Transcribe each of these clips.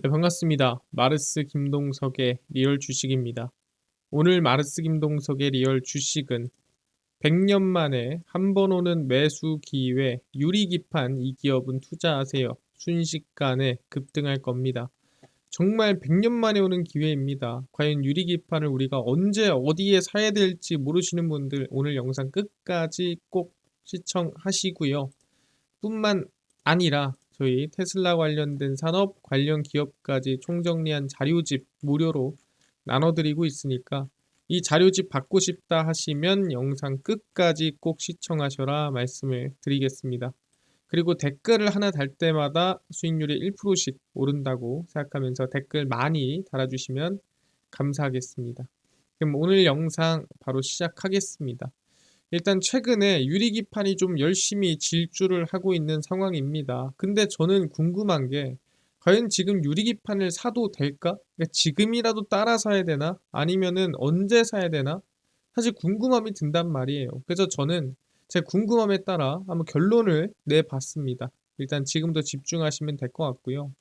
네, 반갑습니다. 마르스 김동석의 리얼 주식입니다. 오늘 마르스 김동석의 리얼 주식은 100년 만에 한 번 오는 매수 기회 유리기판 이 기업은 투자하세요. 순식간에 급등할 겁니다. 정말 100년 만에 오는 기회입니다. 과연 유리기판을 우리가 언제 어디에 사야 될지 모르시는 분들 오늘 영상 끝까지 꼭 시청하시고요. 뿐만 아니라 저희 테슬라 관련된 산업 관련 기업까지 총정리한 자료집 무료로 나눠드리고 있으니까 이 자료집 받고 싶다 하시면 영상 끝까지 꼭 시청하셔라 말씀을 드리겠습니다. 그리고 댓글을 하나 달 때마다 수익률이 1%씩 오른다고 생각하면서 댓글 많이 달아주시면 감사하겠습니다. 그럼 오늘 영상 바로 시작하겠습니다. 일단 최근에 유리기판이 좀 열심히 질주를 하고 있는 상황입니다. 근데 저는 궁금한 게 과연 지금 유리기판을 사도 될까? 그러니까 지금이라도 따라 사야 되나? 아니면은 언제 사야 되나? 사실 궁금함이 든단 말이에요. 그래서 저는 제 궁금함에 따라 한번 결론을 내봤습니다. 일단 지금도 집중하시면 될 것 같고요.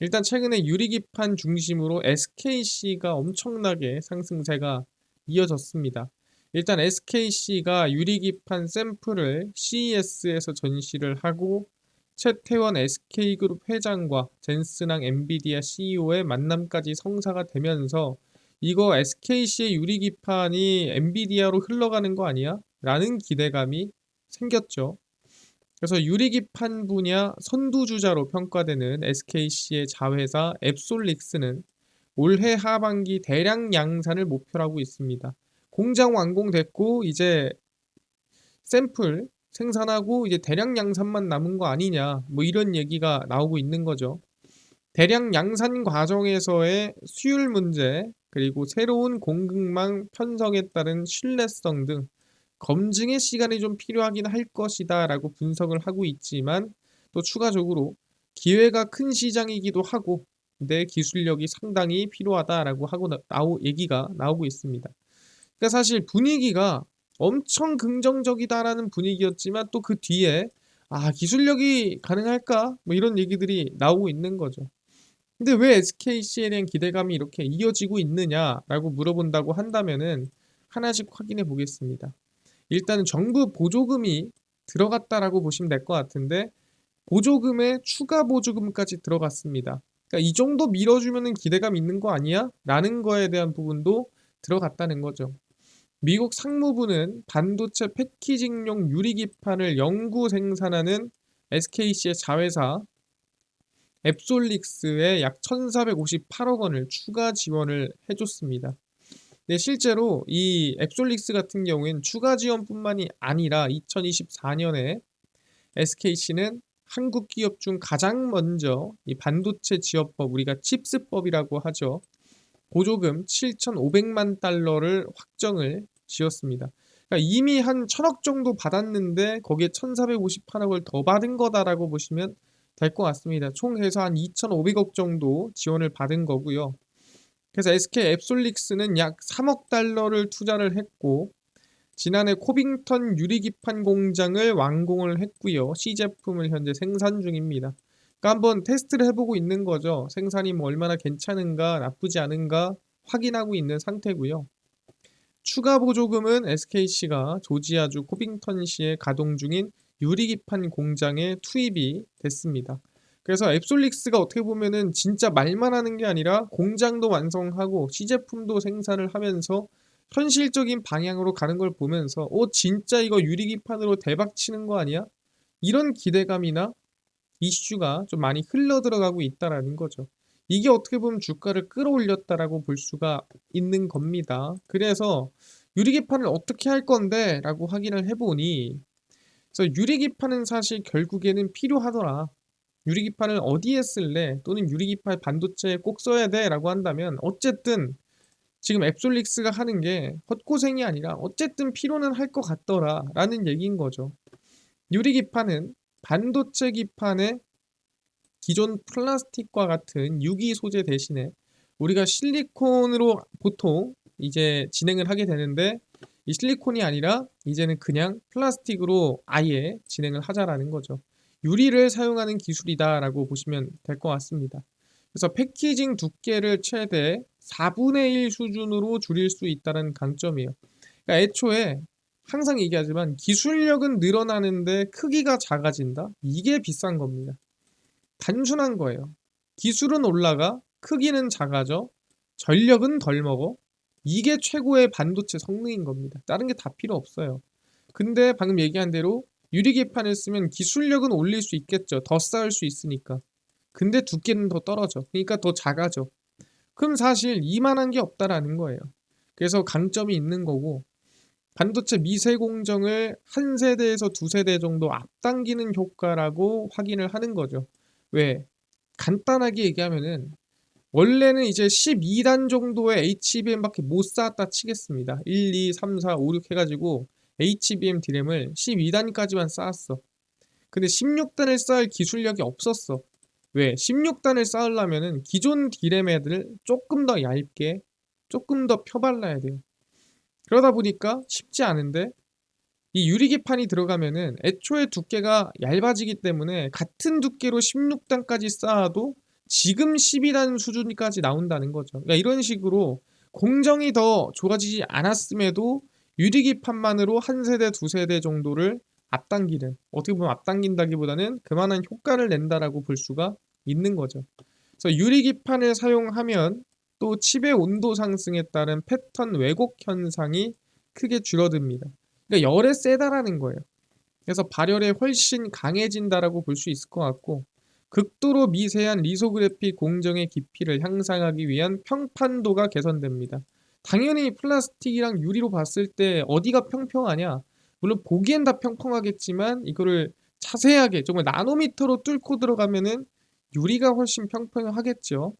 일단 최근에 유리기판 중심으로 SKC가 엄청나게 상승세가 이어졌습니다. 일단 SKC가 유리기판 샘플을 CES에서 전시를 하고 최태원 SK그룹 회장과 젠스랑 엔비디아 CEO의 만남까지 성사가 되면서 이거 SKC의 유리기판이 엔비디아로 흘러가는 거 아니야? 라는 기대감이 생겼죠. 그래서 유리기판 분야 선두주자로 평가되는 SKC의 자회사 앱솔릭스는 올해 하반기 대량 양산을 목표로 하고 있습니다. 공장 완공됐고 이제 샘플 생산하고 이제 대량 양산만 남은 거 아니냐 뭐 이런 얘기가 나오고 있는 거죠. 대량 양산 과정에서의 수율 문제 그리고 새로운 공급망 편성에 따른 신뢰성 등 검증의 시간이 좀 필요하긴 할 것이다 라고 분석을 하고 있지만 또 추가적으로 기회가 큰 시장이기도 하고 내 기술력이 상당히 필요하다라고 하고 나오 얘기가 나오고 있습니다. 그러니까 사실 분위기가 엄청 긍정적이다라는 분위기였지만 또 그 뒤에 아 기술력이 가능할까 뭐 이런 얘기들이 나오고 있는 거죠. 근데 왜 SKC에 대한 기대감이 이렇게 이어지고 있느냐라고 물어본다고 한다면은 하나씩 확인해 보겠습니다. 일단 정부 보조금이 들어갔다라고 보시면 될 것 같은데 보조금에 추가 보조금까지 들어갔습니다. 그러니까 이 정도 밀어주면은 기대감 있는 거 아니야? 라는 거에 대한 부분도 들어갔다는 거죠. 미국 상무부는 반도체 패키징용 유리기판을 영구 생산하는 SKC의 자회사 앱솔릭스에 약 1,458억 원을 추가 지원을 해줬습니다. 네, 실제로 이 앱솔릭스 같은 경우에는 추가 지원뿐만이 아니라 2024년에 SKC는 한국 기업 중 가장 먼저 이 반도체 지원법 우리가 칩스법이라고 하죠. 보조금 7,500만 달러를 확정을 지었습니다. 그러니까 이미 한 천억 정도 받았는데 거기에 1,458억을 더 받은 거다라고 보시면 될 것 같습니다. 총 해서 한 2,500억 정도 지원을 받은 거고요. 그래서 SK 앱솔릭스는 약 3억 달러를 투자를 했고 지난해 코빙턴 유리기판 공장을 완공을 했고요. C 제품을 현재 생산 중입니다. 그러니까 한번 테스트를 해보고 있는 거죠. 생산이 뭐 얼마나 괜찮은가 나쁘지 않은가 확인하고 있는 상태고요. 추가 보조금은 SKC가 조지아주 코빙턴시에 가동 중인 유리기판 공장에 투입이 됐습니다. 그래서 앱솔릭스가 어떻게 보면은 진짜 말만 하는 게 아니라 공장도 완성하고 시제품도 생산을 하면서 현실적인 방향으로 가는 걸 보면서 어 진짜 이거 유리기판으로 대박 치는 거 아니야? 이런 기대감이나 이슈가 좀 많이 흘러 들어가고 있다라는 거죠. 이게 어떻게 보면 주가를 끌어올렸다라고 볼 수가 있는 겁니다. 그래서 유리기판을 어떻게 할 건데 라고 확인을 해보니 그래서 유리기판은 사실 결국에는 필요하더라. 유리기판을 어디에 쓸래? 또는 유리기판 반도체에 꼭 써야 돼? 라고 한다면 어쨌든 지금 앱솔릭스가 하는 게 헛고생이 아니라 어쨌든 필요는 할 것 같더라 라는 얘기인 거죠. 유리기판은 반도체 기판에 기존 플라스틱과 같은 유기 소재 대신에 우리가 실리콘으로 보통 이제 진행을 하게 되는데 이 실리콘이 아니라 이제는 그냥 플라스틱으로 아예 진행을 하자라는 거죠. 유리를 사용하는 기술이다라고 보시면 될 것 같습니다. 그래서 패키징 두께를 최대 4분의 1 수준으로 줄일 수 있다는 강점이에요. 그러니까 애초에 항상 얘기하지만 기술력은 늘어나는데 크기가 작아진다? 이게 비싼 겁니다. 단순한 거예요. 기술은 올라가, 크기는 작아져, 전력은 덜 먹어. 이게 최고의 반도체 성능인 겁니다. 다른 게 다 필요 없어요. 근데 방금 얘기한 대로 유리기판을 쓰면 기술력은 올릴 수 있겠죠. 더 쌓을 수 있으니까. 근데 두께는 더 떨어져. 그러니까 더 작아져. 그럼 사실 이만한 게 없다라는 거예요. 그래서 강점이 있는 거고 반도체 미세 공정을 한 세대에서 두 세대 정도 앞당기는 효과라고 확인을 하는 거죠. 왜? 간단하게 얘기하면은 원래는 이제 12단 정도의 HBM밖에 못 쌓았다 치겠습니다. 1, 2, 3, 4, 5, 6 해가지고 HBM 디램을 12단까지만 쌓았어. 근데 16단을 쌓을 기술력이 없었어. 왜? 16단을 쌓으려면은 기존 디램 애들을 조금 더 얇게, 조금 더 펴발라야 돼요. 그러다 보니까 쉽지 않은데 이 유리기판이 들어가면은 애초에 두께가 얇아지기 때문에 같은 두께로 16단까지 쌓아도 지금 12단 수준까지 나온다는 거죠. 그러니까 이런 식으로 공정이 더 좋아지지 않았음에도 유리기판만으로 한 세대, 두 세대 정도를 앞당기는 어떻게 보면 앞당긴다기보다는 그만한 효과를 낸다라고 볼 수가 있는 거죠. 그래서 유리기판을 사용하면 또 칩의 온도 상승에 따른 패턴 왜곡 현상이 크게 줄어듭니다. 그러니까 열에 세다라는 거예요. 그래서 발열에 훨씬 강해진다라고 볼 수 있을 것 같고 극도로 미세한 리소그래피 공정의 깊이를 향상하기 위한 평판도가 개선됩니다. 당연히 플라스틱이랑 유리로 봤을 때 어디가 평평하냐? 물론 보기엔 다 평평하겠지만 이거를 자세하게 정말 나노미터로 뚫고 들어가면은 유리가 훨씬 평평하겠죠.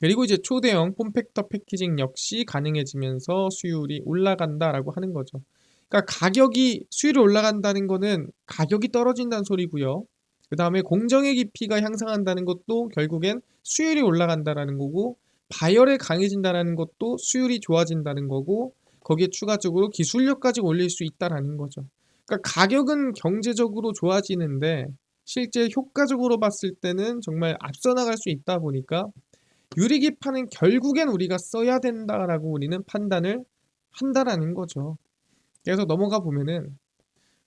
그리고 이제 초대형 폼팩터 패키징 역시 가능해지면서 수율이 올라간다라고 하는 거죠. 그러니까 가격이 수율이 올라간다는 거는 가격이 떨어진다는 소리고요. 그 다음에 공정의 깊이가 향상한다는 것도 결국엔 수율이 올라간다라는 거고 바열에 강해진다는 것도 수율이 좋아진다는 거고 거기에 추가적으로 기술력까지 올릴 수 있다라는 거죠. 그러니까 가격은 경제적으로 좋아지는데 실제 효과적으로 봤을 때는 정말 앞서 나갈 수 있다 보니까 유리기판은 결국엔 우리가 써야 된다라고 우리는 판단을 한다라는 거죠. 그래서 넘어가 보면은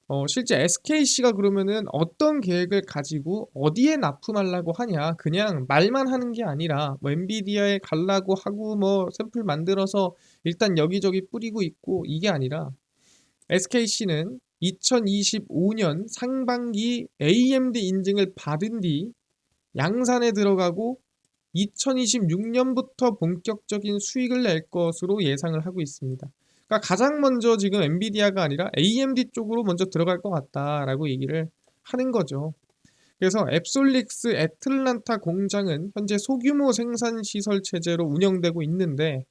어, 실제 SKC가 그러면은 어떤 계획을 가지고 어디에 납품하려고 하냐 그냥 말만 하는 게 아니라 뭐 엔비디아에 갈라고 하고 뭐 샘플 만들어서 일단 여기저기 뿌리고 있고 이게 아니라 SKC는 2025년 상반기 AMD 인증을 받은 뒤 양산에 들어가고 2026년부터 본격적인 수익을 낼 것으로 예상을 하고 있습니다. 그러니까 가장 먼저 지금 엔비디아가 아니라 AMD 쪽으로 먼저 들어갈 것 같다라고 얘기를 하는 거죠. 그래서 앱솔릭스 애틀란타 공장은 현재 소규모 생산 시설 체제로 운영되고 있는데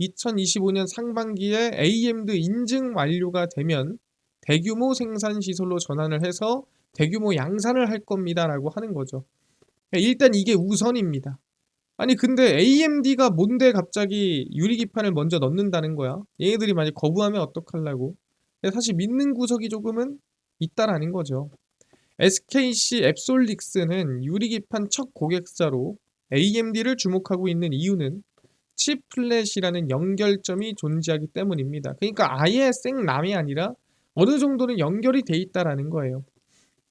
2025년 상반기에 AMD 인증 완료가 되면 대규모 생산 시설로 전환을 해서 대규모 양산을 할 겁니다라고 하는 거죠. 일단 이게 우선입니다. 아니 근데 AMD가 뭔데 갑자기 유리기판을 먼저 넣는다는 거야? 얘네들이 만약 거부하면 어떡하려고? 사실 믿는 구석이 조금은 있다라는 거죠. SKC 앱솔릭스는 유리기판 첫 고객사로 AMD를 주목하고 있는 이유는 칩 플랫이라는 연결점이 존재하기 때문입니다. 그러니까 아예 생남이 아니라 어느 정도는 연결이 돼 있다라는 거예요.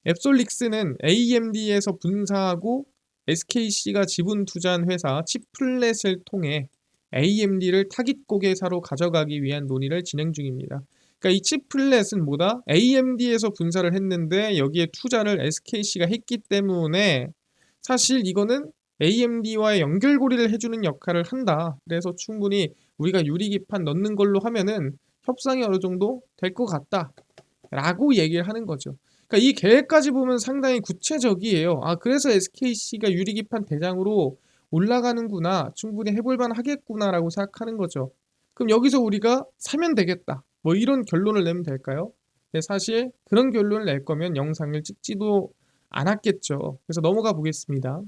앱솔릭스는 AMD에서 분사하고 SKC가 지분 투자한 회사 치플렛을 통해 AMD를 타깃 고객사로 가져가기 위한 논의를 진행 중입니다. 그러니까 이 치플렛은 뭐다? AMD에서 분사를 했는데 여기에 투자를 SKC가 했기 때문에 사실 이거는 AMD와의 연결고리를 해주는 역할을 한다. 그래서 충분히 우리가 유리기판 넣는 걸로 하면은 협상이 어느 정도 될 것 같다. 라고 얘기를 하는 거죠. 그러니까 이 계획까지 보면 상당히 구체적이에요. 아, 그래서 SKC가 유리기판 대장으로 올라가는구나. 충분히 해볼만 하겠구나라고 생각하는 거죠. 그럼 여기서 우리가 사면 되겠다. 뭐 이런 결론을 내면 될까요? 네, 사실 그런 결론을 낼 거면 영상을 찍지도 않았겠죠. 그래서 넘어가 보겠습니다.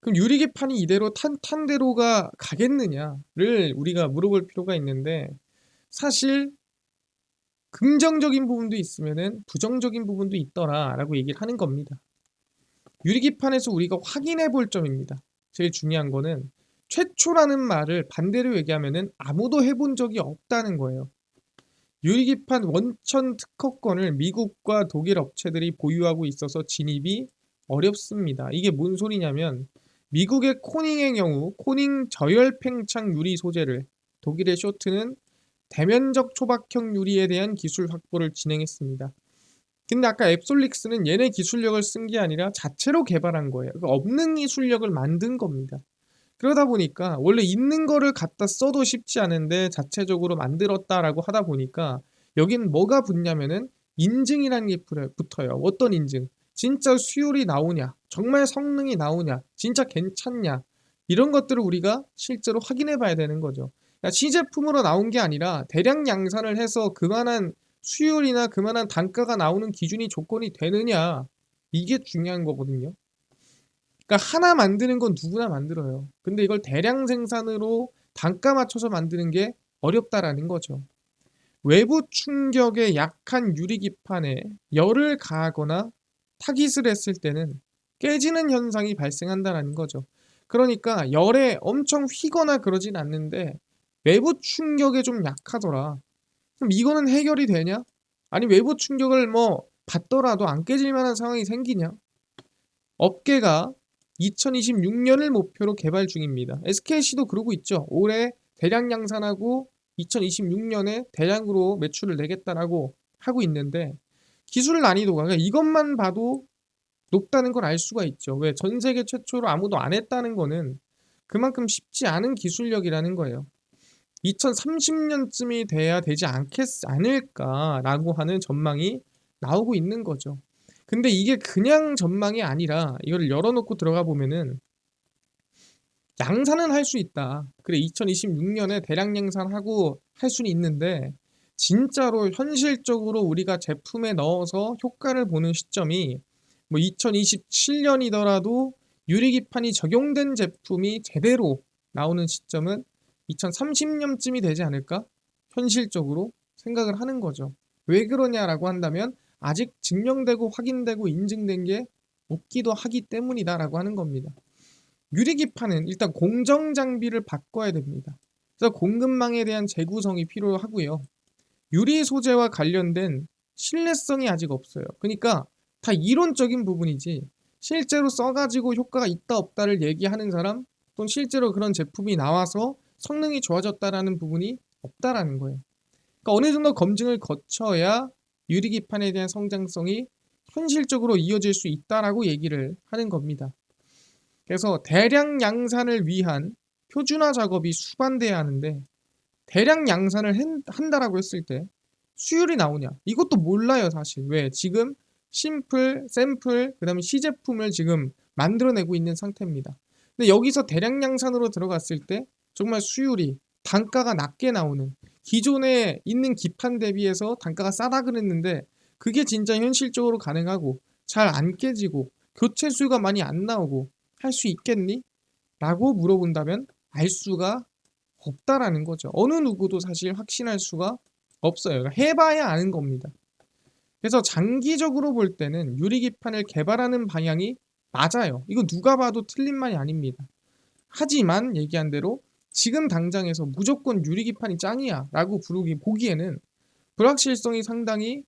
그럼 유리기판이 이대로 탄 탄대로가 가겠느냐를 우리가 물어볼 필요가 있는데 사실 긍정적인 부분도 있으면은 부정적인 부분도 있더라라고 얘기를 하는 겁니다. 유리기판에서 우리가 확인해 볼 점입니다. 제일 중요한 거는 최초라는 말을 반대로 얘기하면은 아무도 해본 적이 없다는 거예요. 유리기판 원천 특허권을 미국과 독일 업체들이 보유하고 있어서 진입이 어렵습니다. 이게 뭔 소리냐면 미국의 코닝의 경우 코닝 저열 팽창 유리 소재를 독일의 쇼트는 대면적 초박형 유리에 대한 기술 확보를 진행했습니다. 근데 아까 앱솔릭스는 얘네 기술력을 쓴 게 아니라 자체로 개발한 거예요. 그러니까 없는 기술력을 만든 겁니다. 그러다 보니까 원래 있는 거를 갖다 써도 쉽지 않은데 자체적으로 만들었다라고 하다 보니까 여긴 뭐가 붙냐면은 인증이라는 게 붙어요. 어떤 인증? 진짜 수율이 나오냐? 정말 성능이 나오냐? 진짜 괜찮냐? 이런 것들을 우리가 실제로 확인해 봐야 되는 거죠. 그러니까 시제품으로 나온 게 아니라 대량 양산을 해서 그만한 수율이나 그만한 단가가 나오는 기준이 조건이 되느냐? 이게 중요한 거거든요. 그러니까 하나 만드는 건 누구나 만들어요. 근데 이걸 대량 생산으로 단가 맞춰서 만드는 게 어렵다라는 거죠. 외부 충격에 약한 유리 기판에 열을 가하거나 타깃을 했을 때는 깨지는 현상이 발생한다는 거죠. 그러니까 열에 엄청 휘거나 그러진 않는데 외부 충격에 좀 약하더라. 그럼 이거는 해결이 되냐? 아니 외부 충격을 뭐 받더라도 안 깨질 만한 상황이 생기냐? 업계가 2026년을 목표로 개발 중입니다. SKC도 그러고 있죠. 올해 대량 양산하고 2026년에 대량으로 매출을 내겠다라고 하고 있는데 기술 난이도가 그러니까 이것만 봐도 높다는 걸 알 수가 있죠. 왜? 전 세계 최초로 아무도 안 했다는 거는 그만큼 쉽지 않은 기술력이라는 거예요. 2030년쯤이 돼야 되지 않겠, 않을까라고 하는 전망이 나오고 있는 거죠. 근데 이게 그냥 전망이 아니라 이걸 열어놓고 들어가 보면은 양산은 할 수 있다. 그래 2026년에 대량 양산하고 할 수는 있는데 진짜로 현실적으로 우리가 제품에 넣어서 효과를 보는 시점이 뭐 2027년이더라도 유리기판이 적용된 제품이 제대로 나오는 시점은 2030년쯤이 되지 않을까? 현실적으로 생각을 하는 거죠. 왜 그러냐라고 한다면 아직 증명되고 확인되고 인증된 게 없기도 하기 때문이다라고 하는 겁니다. 유리기판은 일단 공정 장비를 바꿔야 됩니다. 그래서 공급망에 대한 재구성이 필요하고요. 유리 소재와 관련된 신뢰성이 아직 없어요. 그러니까 다 이론적인 부분이지 실제로 써가지고 효과가 있다 없다를 얘기하는 사람 또는 실제로 그런 제품이 나와서 성능이 좋아졌다라는 부분이 없다라는 거예요. 그러니까 어느 정도 검증을 거쳐야 유리기판에 대한 성장성이 현실적으로 이어질 수 있다라고 얘기를 하는 겁니다. 그래서 대량 양산을 위한 표준화 작업이 수반돼야 하는데 대량 양산을 한다라고 했을 때 수율이 나오냐? 이것도 몰라요, 사실. 왜? 지금 심플, 샘플, 그 다음에 시제품을 지금 만들어내고 있는 상태입니다. 근데 여기서 대량 양산으로 들어갔을 때 정말 수율이 단가가 낮게 나오는 기존에 있는 기판 대비해서 단가가 싸다 그랬는데 그게 진짜 현실적으로 가능하고 잘 안 깨지고 교체 수가 많이 안 나오고 할 수 있겠니? 라고 물어본다면 알 수가 없다라는 거죠. 어느 누구도 사실 확신할 수가 없어요. 그러니까 해봐야 아는 겁니다. 그래서 장기적으로 볼 때는 유리기판을 개발하는 방향이 맞아요. 이거 누가 봐도 틀린 말이 아닙니다. 하지만 얘기한 대로 지금 당장에서 무조건 유리기판이 짱이야 라고 부르기 보기에는 불확실성이 상당히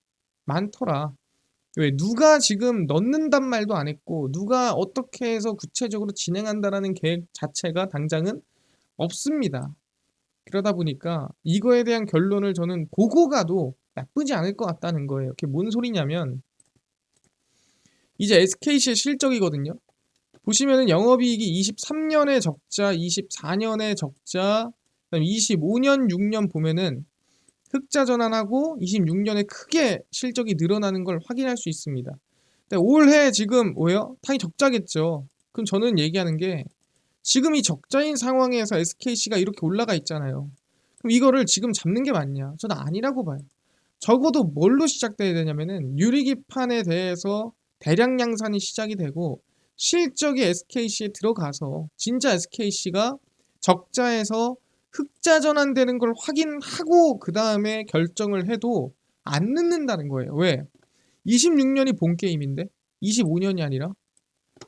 많더라. 왜 누가 지금 넣는단 말도 안 했고 누가 어떻게 해서 구체적으로 진행한다라는 계획 자체가 당장은 없습니다. 그러다 보니까 이거에 대한 결론을 저는 보고 가도 나쁘지 않을 것 같다는 거예요. 그게 뭔 소리냐면 이제 SKC의 실적이거든요. 보시면은 영업이익이 23년에 적자, 24년에 적자, 25년, 6년 보면은 흑자 전환하고 26년에 크게 실적이 늘어나는 걸 확인할 수 있습니다. 올해 지금 뭐예요? 당연히 적자겠죠. 그럼 저는 얘기하는 게 지금 이 적자인 상황에서 SKC가 이렇게 올라가 있잖아요. 그럼 이거를 지금 잡는 게 맞냐? 저는 아니라고 봐요. 적어도 뭘로 시작돼야 되냐면은 유리기판에 대해서 대량 양산이 시작이 되고 실적이 SKC에 들어가서 진짜 SKC가 적자에서 흑자 전환되는 걸 확인하고 그 다음에 결정을 해도 안 늦는다는 거예요. 왜? 26년이 본 게임인데 25년이 아니라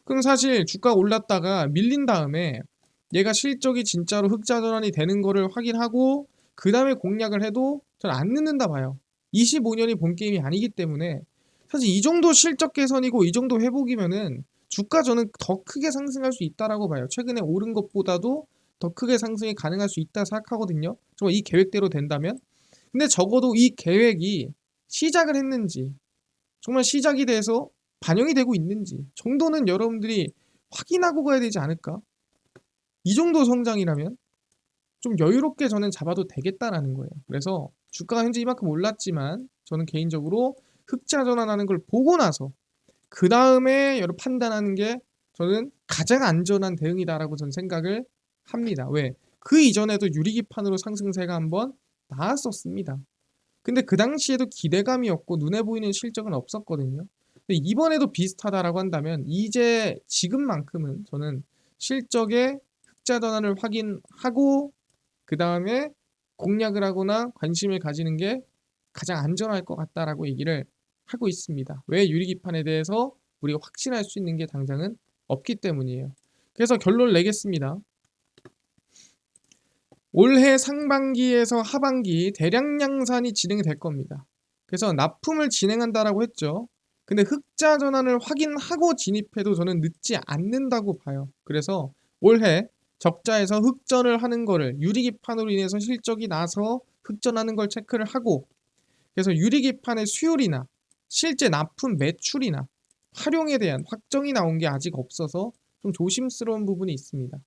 그럼 사실 주가가 올랐다가 밀린 다음에 얘가 실적이 진짜로 흑자 전환이 되는 거를 확인하고 그 다음에 공략을 해도 저는 안 늦는다 봐요. 25년이 본 게임이 아니기 때문에 사실 이 정도 실적 개선이고 이 정도 회복이면은 주가 저는 더 크게 상승할 수 있다라고 봐요. 최근에 오른 것보다도 더 크게 상승이 가능할 수 있다 생각하거든요. 정말 이 계획대로 된다면. 근데 적어도 이 계획이 시작을 했는지 정말 시작이 돼서 반영이 되고 있는지 정도는 여러분들이 확인하고 가야 되지 않을까? 이 정도 성장이라면 좀 여유롭게 저는 잡아도 되겠다라는 거예요. 그래서 주가가 현재 이만큼 올랐지만 저는 개인적으로 흑자 전환하는 걸 보고 나서 그 다음에 여러 판단하는 게 저는 가장 안전한 대응이다라고 저는 생각을 합니다. 왜? 그 이전에도 유리기판으로 상승세가 한번 나왔었습니다. 근데 그 당시에도 기대감이었고 눈에 보이는 실적은 없었거든요. 근데 이번에도 비슷하다라고 한다면 이제 지금만큼은 저는 실적의 흑자 전환을 확인하고 그 다음에 공략을 하거나 관심을 가지는 게 가장 안전할 것 같다라고 얘기를 하고 있습니다. 왜 유리기판에 대해서 우리가 확신할 수 있는 게 당장은 없기 때문이에요. 그래서 결론을 내겠습니다. 올해 상반기에서 하반기 대량 양산이 진행될 겁니다. 그래서 납품을 진행한다라고 했죠. 근데 흑자 전환을 확인하고 진입해도 저는 늦지 않는다고 봐요. 그래서 올해 적자에서 흑전을 하는 거를 유리기판으로 인해서 실적이 나서 흑전하는 걸 체크를 하고 그래서 유리기판의 수율이나 실제 납품 매출이나 활용에 대한 확정이 나온 게 아직 없어서 좀 조심스러운 부분이 있습니다.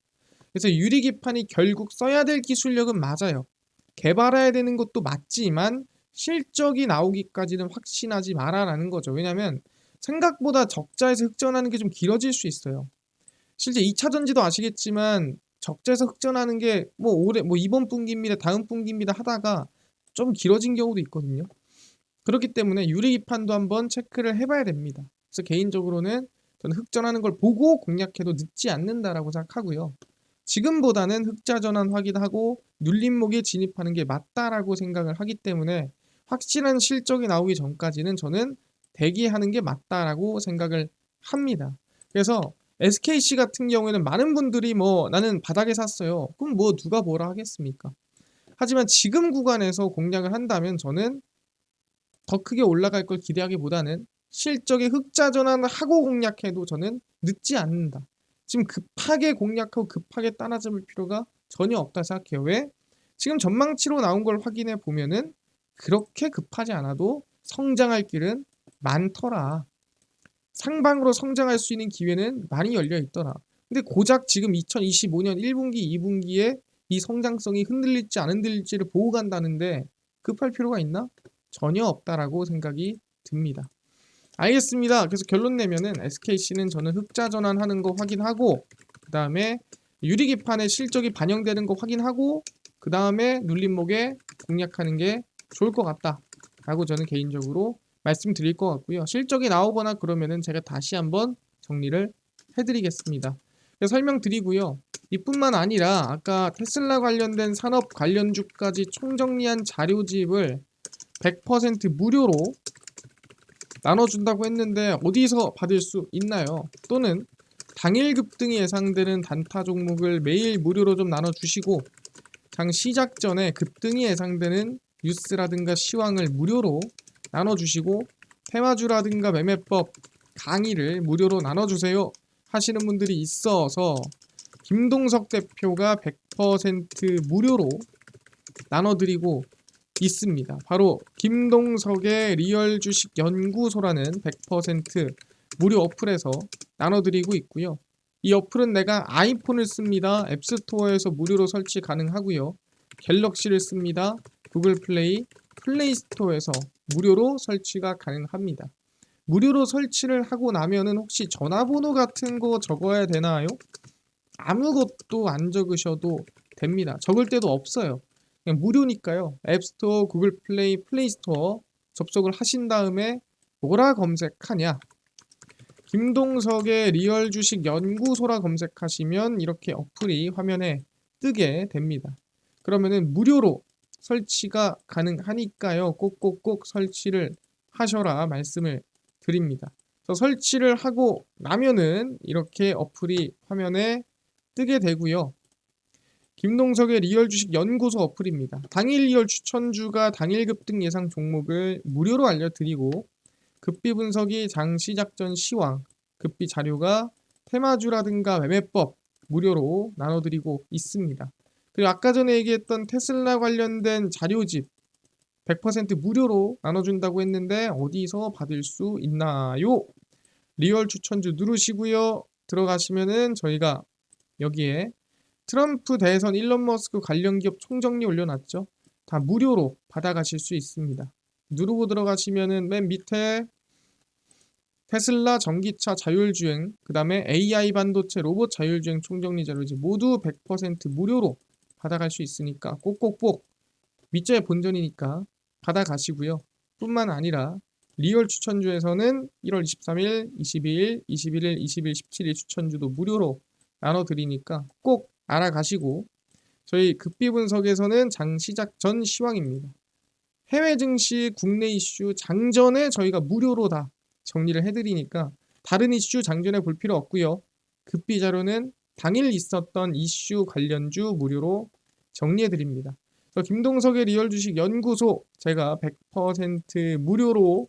그래서 유리 기판이 결국 써야 될 기술력은 맞아요. 개발해야 되는 것도 맞지만 실적이 나오기까지는 확신하지 마라라는 거죠. 왜냐하면 생각보다 적자에서 흑전하는 게 좀 길어질 수 있어요. 실제 2차 전지도 아시겠지만 적자에서 흑전하는 게 뭐 올해 뭐 이번 분기입니다, 다음 분기입니다 하다가 좀 길어진 경우도 있거든요. 그렇기 때문에 유리기판도 한번 체크를 해봐야 됩니다. 그래서 개인적으로는 저는 흑전하는 걸 보고 공략해도 늦지 않는다라고 생각하고요. 지금보다는 흑자 전환 확인하고 눌림목에 진입하는 게 맞다라고 생각을 하기 때문에 확실한 실적이 나오기 전까지는 저는 대기하는 게 맞다라고 생각을 합니다. 그래서 SKC 같은 경우에는 많은 분들이 뭐 나는 바닥에 샀어요. 그럼 뭐 누가 뭐라 하겠습니까? 하지만 지금 구간에서 공략을 한다면 저는 더 크게 올라갈 걸 기대하기보다는 실적의 흑자 전환을 하고 공략해도 저는 늦지 않는다. 지금 급하게 공략하고 급하게 따라잡을 필요가 전혀 없다 생각해요. 왜? 지금 전망치로 나온 걸 확인해 보면은 그렇게 급하지 않아도 성장할 길은 많더라. 상방으로 성장할 수 있는 기회는 많이 열려 있더라. 근데 고작 지금 2025년 1분기, 2분기에 이 성장성이 흔들릴지 안 흔들릴지를 보고 간다는데 급할 필요가 있나? 전혀 없다라고 생각이 듭니다. 알겠습니다. 그래서 결론 내면은 SKC는 저는 흑자 전환하는 거 확인하고 그 다음에 유리기판의 실적이 반영되는 거 확인하고 그 다음에 눌림목에 공략하는 게 좋을 것 같다 라고 저는 개인적으로 말씀드릴 것 같고요. 실적이 나오거나 그러면은 제가 다시 한번 정리를 해드리겠습니다. 설명드리고요. 이뿐만 아니라 아까 테슬라 관련된 산업 관련 주까지 총정리한 자료집을 100% 무료로 나눠준다고 했는데 어디서 받을 수 있나요? 또는 당일 급 등이 예상되는 단타 종목을 매일 무료로 좀 나눠주시고 장 시작 전에 급등이 예상되는 뉴스라든가 시황을 무료로 나눠주시고 테마주라든가 매매법 강의를 무료로 나눠주세요 하시는 분들이 있어서 김동석 대표가 100% 무료로 나눠드리고 있습니다. 바로 김동석의 리얼 주식 연구소라는 100% 무료 어플에서 나눠드리고 있고요. 이 어플은 내가 아이폰을 씁니다. 앱스토어에서 무료로 설치 가능하고요. 갤럭시를 씁니다. 구글 플레이, 플레이스토어에서 무료로 설치가 가능합니다. 무료로 설치를 하고 나면은 혹시 전화번호 같은 거 적어야 되나요? 아무것도 안 적으셔도 됩니다. 적을 때도 없어요. 무료니까요. 앱스토어, 구글 플레이, 플레이스토어 접속을 하신 다음에 뭐라 검색하냐? 김동석의 리얼 주식 연구소라 검색하시면 이렇게 어플이 화면에 뜨게 됩니다. 그러면은 무료로 설치가 가능하니까요. 꼭꼭꼭 설치를 하셔라 말씀을 드립니다. 설치를 하고 나면은 이렇게 어플이 화면에 뜨게 되고요. 김동석의 리얼 주식 연구소 어플입니다. 당일 리얼 추천주가 당일 급등 예상 종목을 무료로 알려드리고 급비 분석이 장 시 작 전 시황, 급비 자료가 테마주라든가 매매법 무료로 나눠드리고 있습니다. 그리고 아까 전에 얘기했던 테슬라 관련된 자료집 100% 무료로 나눠준다고 했는데 어디서 받을 수 있나요? 리얼 추천주 누르시고요. 들어가시면은 저희가 여기에 트럼프 대선 일론 머스크 관련 기업 총정리 올려놨죠. 다 무료로 받아가실 수 있습니다. 누르고 들어가시면은 맨 밑에 테슬라 전기차 자율주행, 그 다음에 AI 반도체 로봇 자율주행 총정리 자료지 모두 100% 무료로 받아갈 수 있으니까 꼭꼭꼭 밑자의 본전이니까 받아가시고요. 뿐만 아니라 리얼 추천주에서는 1월 23일, 22일, 21일, 20일, 17일 추천주도 무료로 나눠드리니까 꼭 알아가시고 저희 급비 분석에서는 장 시작 전 시황입니다. 해외 증시, 국내 이슈 장전에 저희가 무료로 다 정리를 해드리니까 다른 이슈 장전에 볼 필요 없고요. 급비 자료는 당일 있었던 이슈 관련주 무료로 정리해드립니다. 김동석의 리얼 주식 연구소 제가 100% 무료로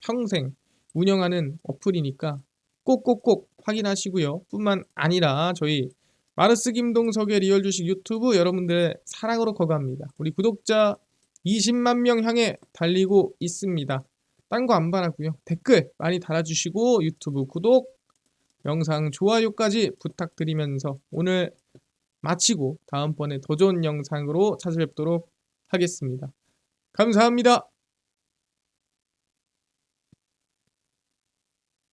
평생 운영하는 어플이니까 꼭꼭꼭 확인하시고요. 뿐만 아니라 저희 마르스 김동석의 리얼 주식 유튜브 여러분들의 사랑으로 거갑니다. 우리 구독자 20만 명 향해 달리고 있습니다. 딴 거 안 바라고요. 댓글 많이 달아주시고 유튜브 구독, 영상 좋아요까지 부탁드리면서 오늘 마치고 다음번에 더 좋은 영상으로 찾아뵙도록 하겠습니다. 감사합니다.